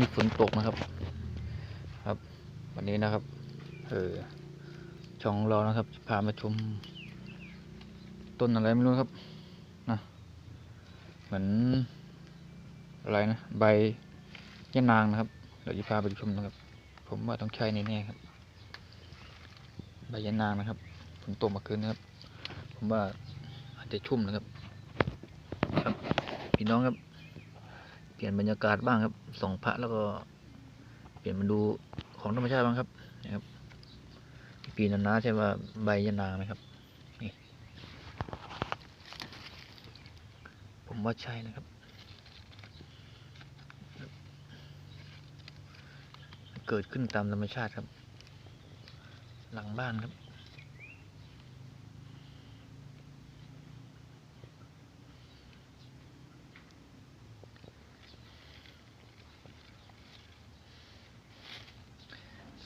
มีฝนตกนะครับ ครับ วันนี้นะครับ เออช่องเรานะครับจะพามาชม ต้นอะไรไม่รู้ครับนะเหมือนอะไรนะใบยะนางนะครับเดี๋ยวจะพาไปชมนะครับ ผมว่าต้องใช้แน่ๆครับ ใบยะนางนะครับฝนตกมาคืนนะครับ ผมว่าอาจจะชุ่มนะครับ ครับพี่น้องครับ ปลี่ยนบรรยากาศบ้างครับส่องพระแล้วก็ เปลี่ยนมาดูของธรรมชาติบ้างครับนะครับ ปีนันนาใช่ว่าใบยะนางไหมครับนี่ผมว่าใช่นะครับ เกิดขึ้นตามธรรมชาติครับ หลังบ้านครับ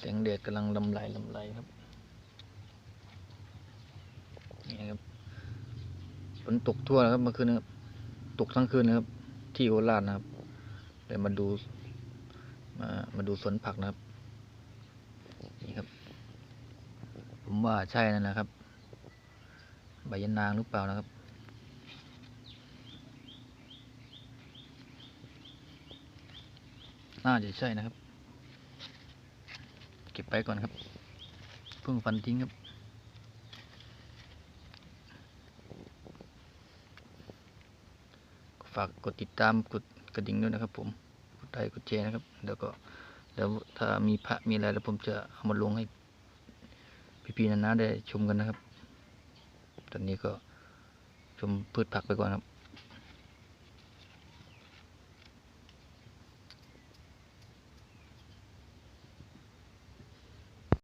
แสงแดดกำลังลำไหลลำไหลครับนี่ครับฝนตกทั่วนะครับเมื่อคืนนะครับตกทั้งคืนนะครับ ที่โคราชนะครับเลยมาดูมามาดูสวนผักนะครับนี่ครับ ผมว่าใช่นั่นนะครับ ใบยะนางหรือเปล่านะครับน่าจะใช่นะครับ เก็บไปก่อนครับเพิ่งฟันทิ้งครับฝากกดติดตามกดกระดิ่งด้วยนะครับ ผมกดไลค์กดแชร์นะครับ แล้วก็แล้วถ้ามีพระมีอะไรแล้วผมจะเอามาลงให้พี่ๆนานาได้ชมกันนะครับ ตอนนี้ก็ชมพืชผักไปก่อนครับ